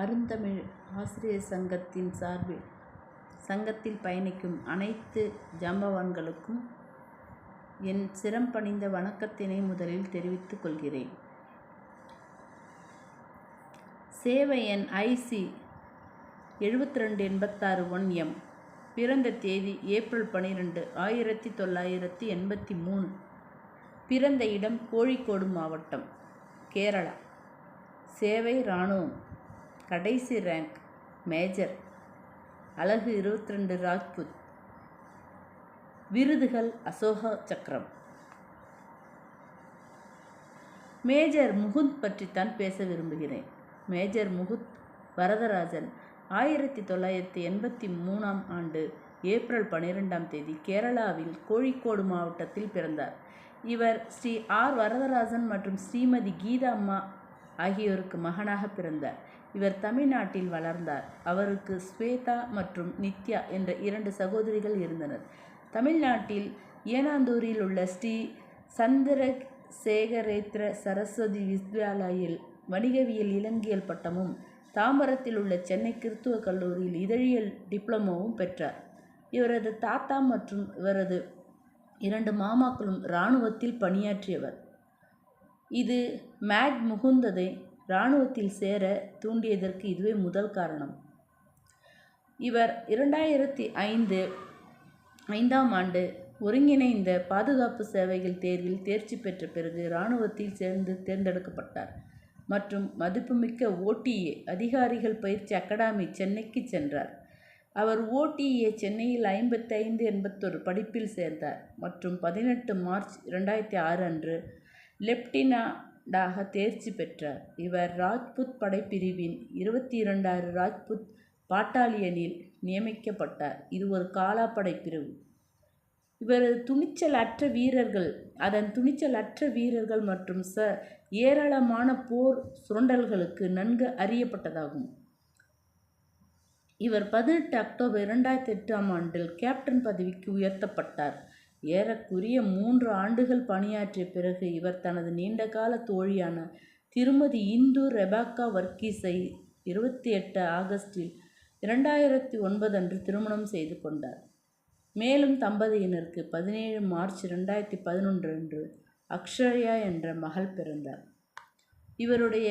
அருந்தமிழ் ஆசிரியர் சங்கத்தின் சார்பில் சங்கத்தில் பயணிக்கும் அனைத்து ஜாம்பவான்களுக்கும் என் சிரம் பணிந்த வணக்கத்தினை முதலில் தெரிவித்துக் கொள்கிறேன். சேவை எண் ஐசி எழுபத்தி ரெண்டு எண்பத்தாறு ஒன் எம். பிறந்த தேதி ஏப்ரல் பன்னிரெண்டு ஆயிரத்தி தொள்ளாயிரத்தி எண்பத்தி மூணு. பிறந்த இடம் கோழிக்கோடு மாவட்டம் கேரளா. சேவை இராணுவம் கடைசி ரேங்க் மேஜர் அழகு இருபத்தி ரெண்டு ராஜ்புத். விருதுகள் அசோக சக்கரம். மேஜர் முகுந்த் பற்றித்தான் பேச விரும்புகிறேன். மேஜர் முகுத் வரதராஜன் ஆயிரத்தி தொள்ளாயிரத்தி எண்பத்தி மூணாம் ஆண்டு ஏப்ரல் பனிரெண்டாம் தேதி கேரளாவில் கோழிக்கோடு மாவட்டத்தில் பிறந்தார். இவர் ஸ்ரீ ஆர் வரதராஜன் மற்றும் ஸ்ரீமதி கீதா அம்மா ஆகியோருக்கு மகனாக பிறந்தார். இவர் தமிழ்நாட்டில் வளர்ந்தார். அவருக்கு ஸ்வேதா மற்றும் நித்யா என்ற இரண்டு சகோதரிகள் இருந்தனர். தமிழ்நாட்டில் ஏனாந்தூரில் உள்ள ஸ்ரீ சந்திர சேகரேத்ர சரஸ்வதி வித்யாலயில் வணிகவியல் இலங்கியல் பட்டமும் தாம்பரத்தில் உள்ள சென்னை கிறித்துவ கல்லூரியில் இதழியல் டிப்ளமோவும் பெற்றார். இவரது தாத்தா மற்றும் இவரது இரண்டு மாமாக்களும் இராணுவத்தில் பணியாற்றியவர். இது மேக் முகுந்ததை இராணுவத்தில் சேர தூண்டியதற்கு இதுவே முதல் காரணம். இவர் இரண்டாயிரத்தி ஐந்து ஐந்தாம் ஆண்டு ஒருங்கிணைந்த பாதுகாப்பு சேவைகள் தேர்வில் தேர்ச்சி பெற்ற பிறகு இராணுவத்தில் சேர்ந்து தேர்ந்தெடுக்கப்பட்டார் மற்றும் மதிப்புமிக்க ஓடிஏ அதிகாரிகள் பயிற்சி அகாடமி சென்னைக்கு சென்றார். அவர் ஓடிஏ சென்னையில் ஐம்பத்தைந்து எண்பத்தொரு படிப்பில் சேர்ந்தார் மற்றும் பதினெட்டு மார்ச் இரண்டாயிரத்தி ஆறு அன்று லெப்டினா டாக தேர்ச்சி பெற்றார். இவர் ராஜ்புத் படைப்பிரிவின் இருபத்தி இரண்டாயிரம் ராஜ்புத் பாட்டாலியனில் நியமிக்கப்பட்டார். இது ஒரு காலாப்படை பிரிவு. இவரது துணிச்சல் அற்ற வீரர்கள் அதன் துணிச்சல் அற்ற வீரர்கள் மற்றும் ச ஏராளமான போர் சுரண்டல்களுக்கு நன்கு அறியப்பட்டதாகும். இவர் பதினெட்டு அக்டோபர் இரண்டாயிரத்தி எட்டாம் ஆண்டில் கேப்டன் பதவிக்கு உயர்த்தப்பட்டார். ஏறக்குறைய மூன்று ஆண்டுகள் பணியாற்றிய பிறகு இவர் தனது நீண்டகால தோழியான திருமதி இந்து ரெபாக்கா வர்க்கீஸை இருபத்தி எட்டு ஆகஸ்டில் இரண்டாயிரத்தி ஒன்பது அன்று திருமணம் செய்து கொண்டார். மேலும் தம்பதியினருக்கு பதினேழு மார்ச் ரெண்டாயிரத்தி பதினொன்று அன்று அக்ஷயா என்ற மகள் பிறந்தார். இவருடைய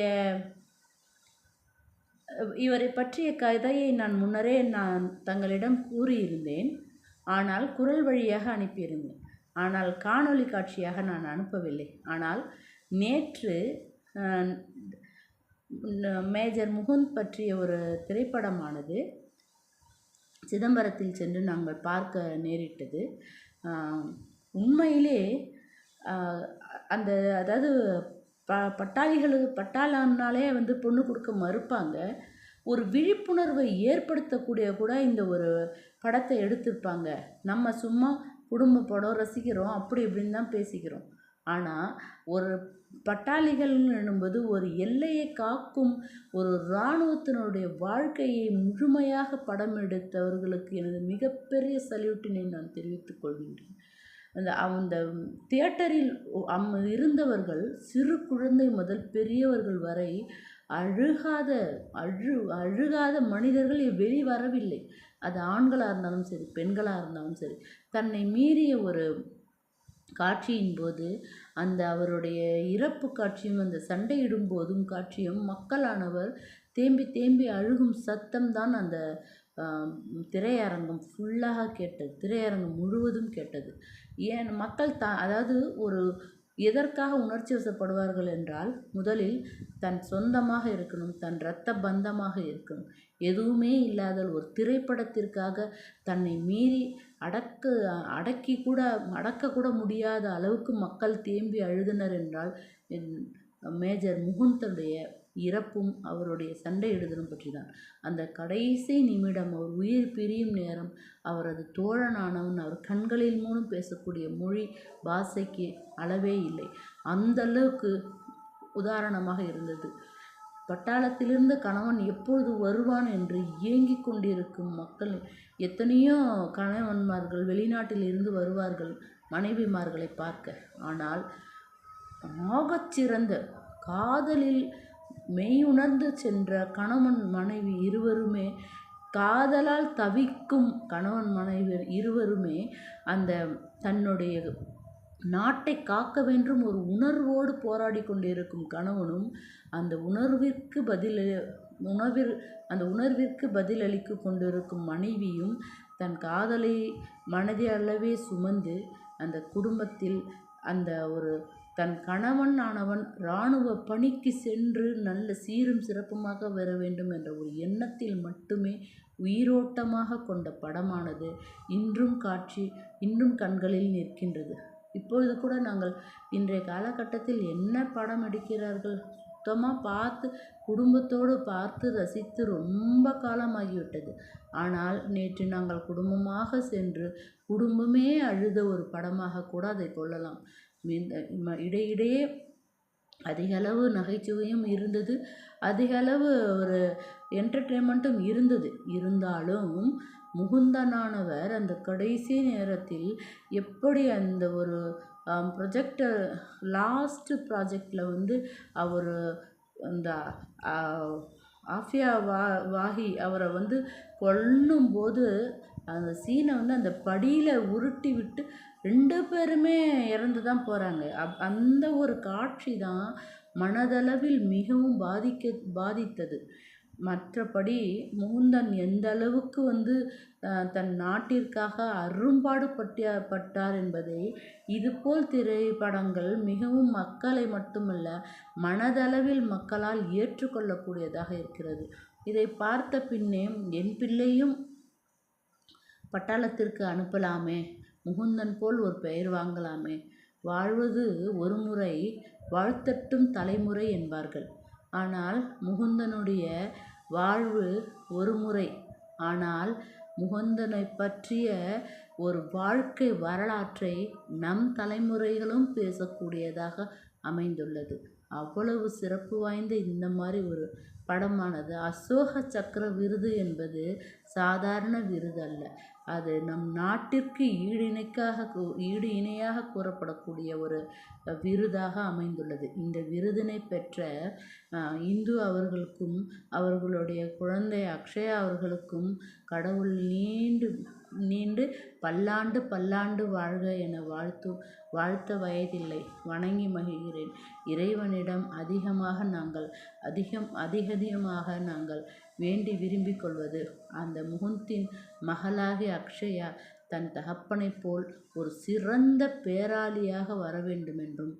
இவரை பற்றிய கதையை நான் முன்னரே நான் தங்களிடம் கூறியிருந்தேன். ஆனால் குரல் வழியாக அனுப்பியிருந்தேன். ஆனால் காணொளி காட்சியாக நான் அனுப்பவில்லை. ஆனால் நேற்று மேஜர் முகுந்த் பற்றிய ஒரு திரைப்படமானது சிதம்பரத்தில் சென்று நாங்கள் பார்க்க நேரிட்டது. உண்மையிலே அந்த அதாவது ப பட்டாளிகளுக்கு பட்டாளம்னாலே வந்து பொண்ணு கொடுக்க மறுப்பாங்க. ஒரு விழிப்புணர்வை ஏற்படுத்தக்கூடிய கூட இந்த ஒரு படத்தை எடுத்திருப்பாங்க. நம்ம சும்மா குடும்ப படம் ரசிக்கிறோம் அப்படி இப்படின்னு தான் பேசிக்கிறோம். ஆனால் ஒரு பட்டாளிகள் எனும்போது ஒரு எல்லையை காக்கும் ஒரு இராணுவத்தினுடைய வாழ்க்கையை முழுமையாக படம் எடுத்தவர்களுக்கு எனது மிகப்பெரிய சல்யூட்டினை நான் தெரிவித்துக் கொள்கின்றேன். அந்த அந்த தியேட்டரில் அம் இருந்தவர்கள் சிறு குழந்தை முதல் பெரியவர்கள் வரை அழுகாத அழு அழுகாத மனிதர்கள் வெளி வரவில்லை. அது ஆண்களாக இருந்தாலும் சரி பெண்களாக இருந்தாலும் சரி. தன்னை மீறிய ஒரு காட்சியின் போது அந்த அவருடைய இறப்பு காட்சியும் அந்த சண்டையிடும் போதும் காட்சியும் மக்களானவர் தேம்பி தேம்பி அழுகும் சத்தம் தான் அந்த திரையரங்கம் ஃபுல்லாக கேட்டது. திரையரங்கம் முழுவதும் கேட்டது. ஏன் மக்கள் த அதாவது ஒரு எதற்காக உணர்ச்சி வசப்படுவார்கள் என்றால் முதலில் தன் சொந்தமாக இருக்கணும் தன் இரத்த பந்தமாக இருக்கணும். எதுவுமே இல்லாத ஒரு திரைப்படத்திற்காக தன்னை மீறி அடக்க அடக்கி கூட அடக்கக்கூட முடியாத அளவுக்கு மக்கள் தேம்பி அழுதினர் என்றால் மேஜர் முகுந்தனுடைய இறப்பும் அவருடைய சண்டையிடுதலும் பற்றி தான் அந்த கடைசி நிமிடம் அவர் உயிர் பிரியும் நேரம் அவரது தோழனானவன் அவர் கண்களில் மூலம் பேசக்கூடிய மொழி பாஷைக்கு அளவே இல்லை. அந்த அளவுக்கு உதாரணமாக இருந்தது. பட்டாளத்திலிருந்து கணவன் எப்பொழுது வருவான் என்று இயங்கிக் கொண்டிருக்கும் மக்கள் எத்தனையோ கணவன்மார்கள் வெளிநாட்டில் இருந்து வருவார்கள் மனைவிமார்களை பார்க்க. ஆனால் ஆகச்சிறந்த காதலில் மெய் உணர்ந்து சென்ற கணவன் மனைவி இருவருமே காதலால் தவிக்கும் கணவன் மனைவி இருவருமே அந்த தன்னுடைய நாட்டை காக்க வேண்டும் ஒரு உணர்வோடு போராடி கொண்டிருக்கும் கணவனும் அந்த உணர்விற்கு பதில் உணர்வில் அந்த உணர்விற்கு பதிலளித்து கொண்டிருக்கும் மனைவியும் தன் காதலை மனதளவே சுமந்து அந்த குடும்பத்தில் அந்த ஒரு தன் கணவன் ஆனவன் இராணுவ பணிக்கு சென்று நல்ல சீரும் சிறப்புமாக வர வேண்டும் என்ற ஒரு எண்ணத்தில் மட்டுமே உயிரோட்டமாக கொண்ட படமானது இன்றும் காட்சி இன்றும் கண்களில் நிற்கின்றது. இப்பொழுது கூட நாங்கள் இன்றைய காலகட்டத்தில் என்ன படம் எடுக்கிறார்கள்? சுத்தமாக பார்த்து குடும்பத்தோடு பார்த்து ரசித்து ரொம்ப காலமாகிவிட்டது. ஆனால் நேற்று நாங்கள் குடும்பமாக சென்று குடும்பமே அழுத ஒரு படமாக கூட அதை கொள்ளலாம். இடையிடையே அதிகளவு நகைச்சுவையும் இருந்தது. அதிகளவு ஒரு என்டர்டெயின்மெண்ட்டும் இருந்தது. இருந்தாலும் முகுந்தனானவர் அந்த கடைசி நேரத்தில் எப்படி அந்த ஒரு ப்ரொஜெக்டர் லாஸ்ட்டு ப்ராஜெக்டில் வந்து அவர் அந்த ஆஃபியா வா வாஹி அவரை வந்து கொல்லும்போது அந்த சீனை வந்து அந்த படியில் உருட்டி விட்டு ரெண்டு பேருமே இறந்து தான் போகிறாங்க அப் அந்த ஒரு காட்சி தான் மனதளவில் மிகவும் பாதிக்க பாதித்தது. மற்றபடி முகுந்தன் எந்த அளவுக்கு வந்து தன் நாட்டிற்காக அரும்பாடுபட்டிய பட்டார் என்பதை இதுபோல் திரைப்படங்கள் மிகவும் மக்களை மட்டுமல்ல மனதளவில் மக்களால் ஏற்றுக்கொள்ளக்கூடியதாக இருக்கிறது. இதை பார்த்த பின்னே என் பிள்ளையும் பட்டாளத்திற்கு அனுப்பலாமே? முகுந்தன் போல் ஒரு பெயர் வாங்கலாமே. வாழ்வது ஒரு முறை வாழ்த்தட்டும் தலைமுறை என்பார்கள். ஆனால் முகுந்தனுடைய வாழ்வு ஒரு முறை. ஆனால் முகுந்தனை பற்றிய ஒரு வாழ்க்கை வரலாற்றை நம் தலைமுறைகளும் பேசக்கூடியதாக அமைந்துள்ளது. அவ்வளவு சிறப்பு வாய்ந்த இந்த மாதிரி ஒரு படமானது. அசோக சக்கர விருது என்பது சாதாரண விருது அல்ல. அது நம் நாட்டிற்கு ஈடு இணைக்காக ஈடு இணையாக கூறப்படக்கூடிய ஒரு விருதாக அமைந்துள்ளது. இந்த விருதினை பெற்ற இந்து அவர்களுக்கும் அவர்களுடைய குழந்தை அக்ஷயா அவர்களுக்கும் கடவுள் நீண்டு நீண்டு பல்லாண்டு பல்லாண்டு வாழ்க என வாழ்த்து வாழ்த்த வயதில்லை வணங்கி மகிழ்கிறேன். இறைவனிடம் அதிகமாக நாங்கள் அதிகம் அதிகதிகமாக நாங்கள் வேண்டி விரும்பிக் கொள்வது அந்த முகுந்தின் மகளாகிய அக்ஷயா தன் தகப்பனைப் போல் ஒரு சிறந்த பேராளியாக வர வேண்டுமென்றும்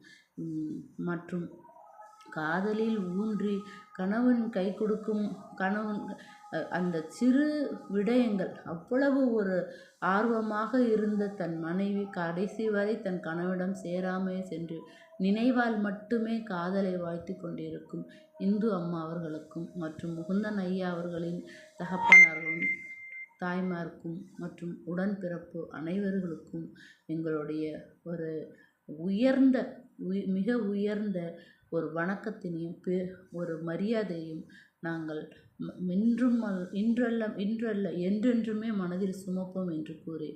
மற்றும் காதலில் ஊன்றி கணவன் கை கொடுக்கும் கணவன் அந்த சிறு விடயங்கள் அவ்வளவு ஒரு ஆர்வமாக இருந்த தன் மனைவி கடைசி வரை தன் கணவனிடம் சேராமே சென்று நினைவால் மட்டுமே காதலை வாழ்த்து கொண்டிருக்கும் இந்து அம்மா அவர்களுக்கும் மற்றும் முகுந்தன் ஐயா அவர்களின் தகப்பனார்களும் தாய்மார்க்கும் மற்றும் உடன்பிறப்பு அனைவர்களுக்கும் எங்களுடைய ஒரு உயர்ந்த உய் மிக உயர்ந்த ஒரு வணக்கத்தினையும் பே ஒரு மரியாதையும் நாங்கள் இன்றும் இன்றல்ல இன்றல்ல என்றென்றுமே மனதில் சுமப்போம் என்று கூறி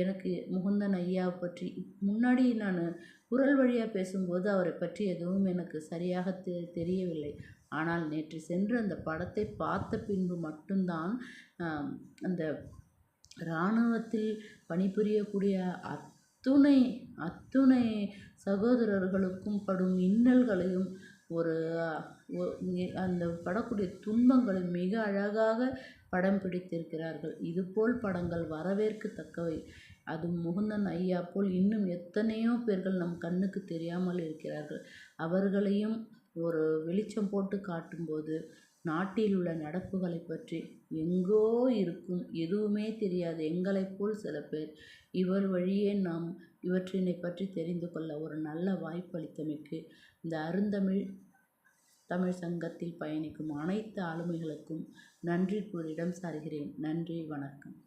எனக்கு முகுந்தன் ஐயா பற்றி முன்னாடி நான் குரல் வழியாக பேசும்போது அவரை பற்றி எதுவும் எனக்கு சரியாக தெ தெரியவில்லை. ஆனால் நேற்று சென்று அந்த படத்தை பார்த்த பின்பு மட்டும்தான் அந்த இராணுவத்தில் பணிபுரியக்கூடிய அத்துணை அத்துணை சகோதரர்களுக்கும் படும் இன்னல்களையும் ஒரு அந்த படக்கூடிய துன்பங்களை மிக அழகாக படம் பிடித்திருக்கிறார்கள். இதுபோல் படங்கள் வரவேற்கத்தக்கவை. அது முகுந்தன் ஐயா போல் இன்னும் எத்தனையோ பேர்கள் நம் கண்ணுக்கு தெரியாமல் இருக்கிறார்கள். அவர்களையும் ஒரு வெளிச்சம் போட்டு காட்டும்போது நாட்டில் உள்ள நடப்புகளை பற்றி எங்கோ இருக்கும் எதுவுமே தெரியாது எங்களைப் போல் சில பேர். இவர் வழியே நாம் இவற்றினை பற்றி தெரிந்து கொள்ள ஒரு நல்ல வாய்ப்பு அளித்தமைக்கு இந்த அருந்தமிழ் தமிழ் சங்கத்தில் பயணிக்கும் அனைத்து ஆளுமைகளுக்கும் நன்றி கூறிடம் சாருகிறேன் நன்றி வணக்கம்.